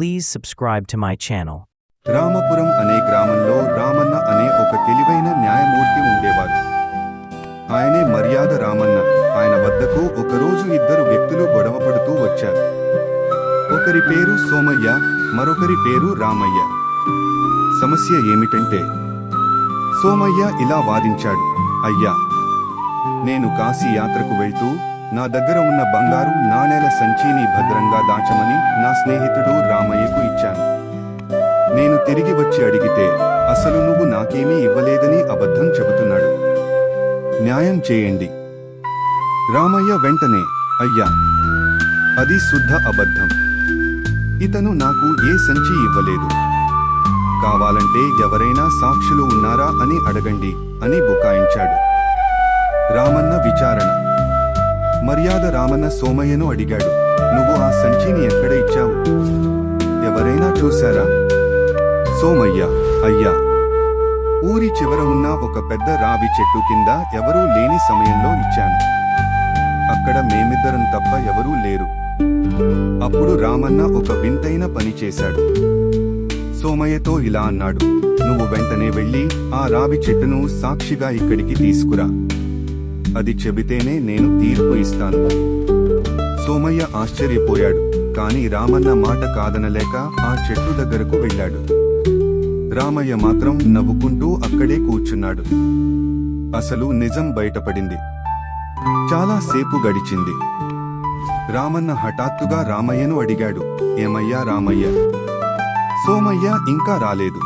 Please subscribe to my channel. Ramapuram అనే గ్రామంలో రామన్న అనే ఒక తెలివైన న్యాయమూర్తి ఉండేవారు. ఆయనే మర్యాద రామన్న. ఆయన వద్దకు ఒకరోజు ఇద్దరు వ్యక్తులు గొడవపడుతూ వచ్చారు. ఒకరి పేరు సోమయ్య మరొకరి పేరు రామయ్య. సమస్య ఏమిటంటే సోమయ్య ఇలా వాదించాడు అయ్యా నేను కాశీ యాత్రకు వెళ్తూ నా దగ్గర ఉన్న బంగారు నాణేల సంచిని భద్రంగా దాచమని నా స్నేహితుడు రామయ్యకు ఇచ్చాను. నేను తిరిగి వచ్చి అడిగితే అసలు నువ్వు నాకేమీ ఇవ్వలేదని అబద్ధం చెబుతున్నాడు. న్యాయం చేయండి. రామయ్య వెంటనే అయ్యా అది శుద్ధ అబద్ధం. ఇతను నాకు ఏ సంచి ఇవ్వలేదు. కావాలంటే ఎవరైనా సాక్షులు ఉన్నారా అని అడగండి అని బుకాయించాడు. రామన్న విచారణ. మర్యాద రామన్న సోమయ్యను అడిగాడు. నువ్వు ఆ సంచిని ఎక్కడ ఇచ్చావు? ఎవరైనా చూశారా? సోమయ్య అయ్యా. ఊరి చివర ఉన్న ఒక పెద్ద రావి చెట్టు కింద ఎవరూ లేని సమయంలో ఇచ్చాను. అక్కడ మేమిద్దరం తప్ప ఎవరూ లేరు. అప్పుడు రామన్న ఒక వింతైన పని చేశాడు. సోమయ్యతో ఇలా అన్నాడు. నువ్వు వెంటనే వెళ్ళి ఆ రావి చెట్టును సాక్షిగా ఇక్కడికి తీసుకురా. అది చెబితేనే నేను తీర్పు ఇస్తాను. సోమయ్య ఆశ్చర్యపోయాడు కాని రామన్న మాట కాదనలేక ఆ చెట్టు దగ్గరకు వెళ్ళాడు. రామయ్య మాత్రం నవ్వుకుంటూ అక్కడే కూర్చున్నాడు. అసలు నిజం బయటపడింది. చాలా సేపు గడిచింది. రామన్న హఠాత్తుగా రామయ్యను అడిగాడు ఏమయ్యా రామయ్య? సోమయ్య ఇంకా రాలేదు.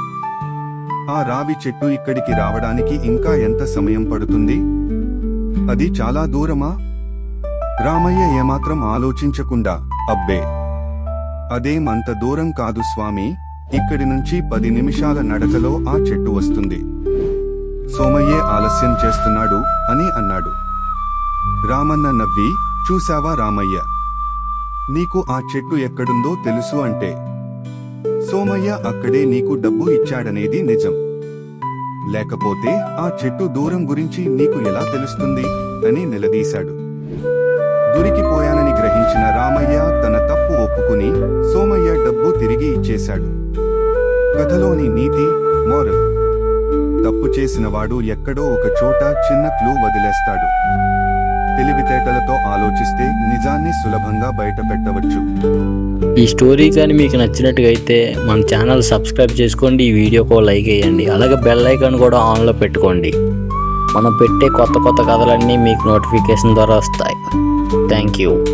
ఆ రావి చెట్టు ఇక్కడికి రావడానికి ఇంకా ఎంత సమయం పడుతుంది? అది చాలా దూరమా? రామయ్య ఏమాత్రం ఆలోచించకుండా అబ్బే! అదేం అంత దూరం కాదు స్వామి ఇక్కడి నుంచి పది నిమిషాల నడకలో ఆ చెట్టు వస్తుంది. సోమయ్యే ఆలస్యం చేస్తున్నాడు అని అన్నాడు. రామన్న నవ్వి చూశావా రామయ్య? నీకు ఆ చెట్టు ఎక్కడుందో తెలుసు అంటే. సోమయ్య అక్కడే నీకు డబ్బు ఇచ్చాడనేది నిజం. లేకపోతే ఆ చెట్టు దూరం గురించి నీకు ఎలా తెలుస్తుంది అని నిలదీశాడు. దొరికిపోయానని గ్రహించిన రామయ్య తన తప్పు ఒప్పుకుని సోమయ్య డబ్బు తిరిగి ఇచ్చేశాడు. కథలోని నీతి మోరల్. తప్పు చేసినవాడు ఎక్కడో ఒక చోట చిన్న క్లూ వదిలేస్తాడు. తెలివితేటలతో ఆలోచిస్తే నిజాన్ని సులభంగా బయటపెట్టవచ్చు. ఈ స్టోరీ కానీ మీకు నచ్చినట్టుగా అయితే మన ఛానల్ సబ్స్క్రైబ్ చేసుకోండి ఈ వీడియోకు లైక్ వేయండి అలాగే బెల్ ఐకాన్ కూడా ఆన్లో పెట్టుకోండి. మనం పెట్టే కొత్త కొత్త కథలన్నీ మీకు నోటిఫికేషన్ ద్వారా వస్తాయి. Thank you.